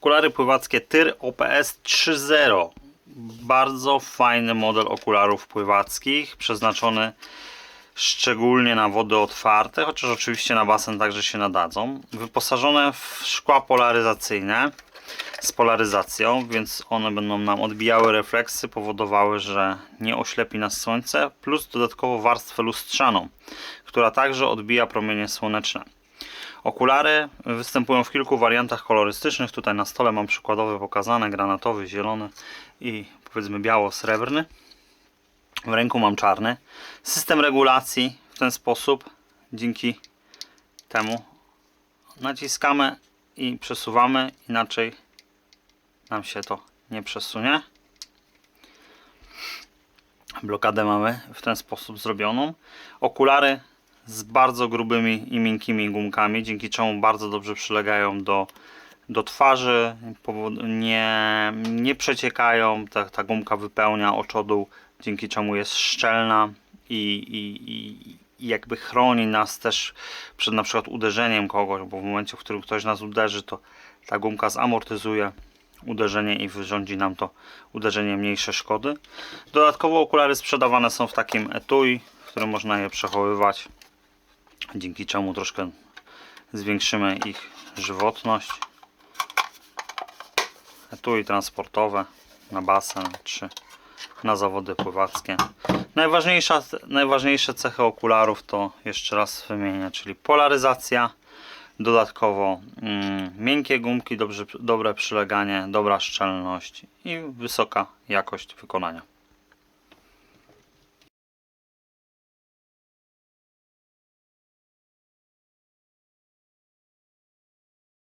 Okulary pływackie TYR OPS 3.0. Bardzo fajny model okularów pływackich, przeznaczony szczególnie na wody otwarte, chociaż oczywiście na basen także się nadadzą. Wyposażone w szkła polaryzacyjne z polaryzacją, więc one będą nam odbijały refleksy, powodowały, że nie oślepi nas słońce, plus dodatkowo warstwę lustrzaną, która także odbija promienie słoneczne. Okulary występują w kilku wariantach kolorystycznych. Tutaj na stole mam przykładowe pokazane: granatowy, zielony i powiedzmy biało-srebrny. W ręku mam czarny. System regulacji w ten sposób. Dzięki temu naciskamy i przesuwamy, inaczej nam się to nie przesunie. Blokadę mamy w ten sposób zrobioną. Okulary z bardzo grubymi i miękkimi gumkami, dzięki czemu bardzo dobrze przylegają do, do twarzy, nie, nie przeciekają, ta, ta gumka wypełnia oczodół, dzięki czemu jest szczelna i, i, i, i jakby chroni nas też przed na przykład uderzeniem kogoś, bo w momencie, w którym ktoś nas uderzy, to ta gumka zamortyzuje uderzenie i wyrządzi nam to uderzenie mniejsze szkody. Dodatkowo okulary sprzedawane są w takim etui, w którym można je przechowywać dzięki czemu troszkę zwiększymy ich żywotność. Etui transportowe na basen czy na zawody pływackie. Najważniejsza, najważniejsze cechy okularów to jeszcze raz wymienię, czyli polaryzacja, dodatkowo mm, miękkie gumki, dobrze, dobre przyleganie, dobra szczelność i wysoka jakość wykonania.